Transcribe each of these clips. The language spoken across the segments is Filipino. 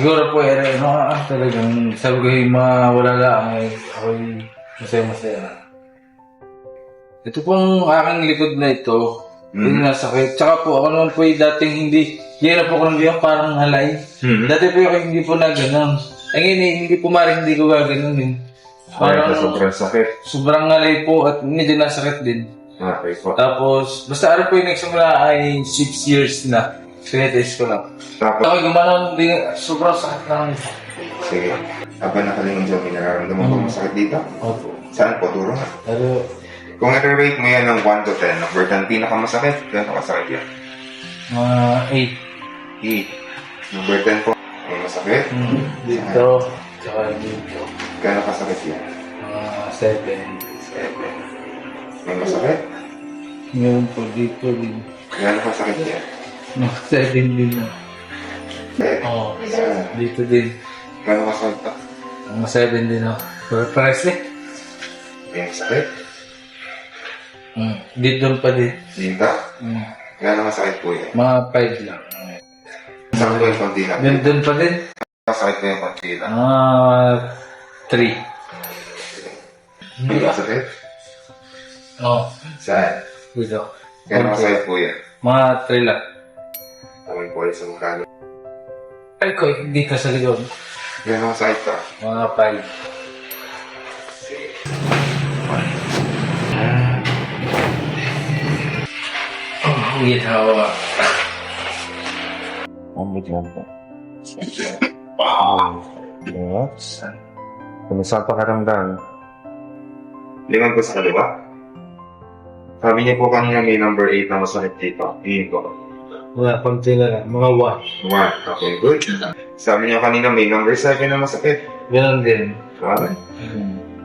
Siguro po, eh, ano, ah, talagang sabi ko yung mga wala lang, ay ako'y masaya-masaya. Ito pong aking likod na ito, Mm. yung nasakit. Tsaka po, ako naman po yung dating hindi, hirap po ako biyak, parang halay. Mhm. Dati po ako hindi po na ganun. Ay ngayon, eh, hindi po maring hindi ko gaganon din. Parang Parang sobrang sakit. sobrang halay po at medyo nasakit din. Okay po. Tapos, basta ano po yung nagsimula ay 6 years na. Sinetest ko lang. Tapos, Ako gumanon din, sobrang sakit lang. sige. Habang nakalingon dyan, may nararamdaman ko masakit dito. Opo. Saan po? Turo nga. Pero, Kung i-rate mo yan ng 1 to 10, number 10 pinakamasakit, gano'n kasakit yan? mga 8. 8. Number 10 po, may masakit. Hmm. Dito, tsaka dito. Gano'n kasakit yan? Mga 7. 7. May masakit? Ngayon po dito din. Gano'n kasakit yan? Mga 7 din na. 7. Oo. Dito din. Gano'n kasakit to? Mga 7 din ako. Pero pares eh. May masakit? Hmm. Dito pa din. Dito? Hmm. Gano'n masakit po yan? Mga 5 lang. Saan po yung konti lang? Doon, doon pa din. Masakit po yung konti lang. Mga 3. May masakit? Oo. Saan? Dito. Gano'n masakit po yan? Mga 3 lang. Po ulit sa niyo. Ay ko, dito sa likod. Gano'n masakit to? Mga 5. Ginawa. Ambot lang po. Wow. Relax. Kumusta ang pakaramdam? Lingon ko sa kaliwa. Sabi niya po kanina may number 8 na masakit dito. Tingin ko. Mga konti na lang. Mga 1. One. Okay, good. Sabi niya kanina may number 7 na masakit. Ganon din. Okay.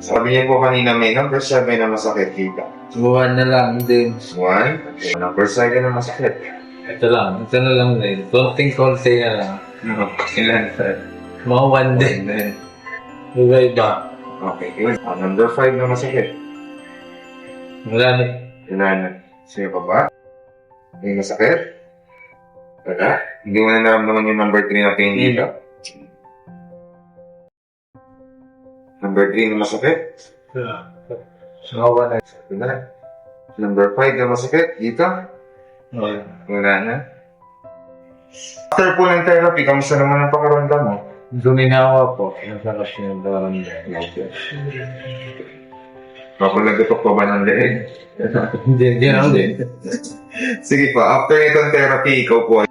Sabi niya po kanina may number 7 na masakit dito. 1 na lang din. One. Okay. Number 7 na masakit. Ito lang. Ito na lang din. Konting-konti na lang. No. Ilan? Mga 1 din. Iba-iba. Okay, good. Ah, number 5 na masakit. Wala na. Wala na. Sino pa ba? May masakit? Hindi mo na naramdaman yung number 3 na pain dito? Number 3 na masakit? 1 na. Wala. Number 5 na masakit? Dito? Wala. Wala na. After po ng therapy, kamusta naman ang pakaramdam mo? Duminawa po. Nasarap siya ng daramdaman. Kapalagotok pa ba ng leeg? Hindi, hindi. Sige po, after itong therapy, ikaw po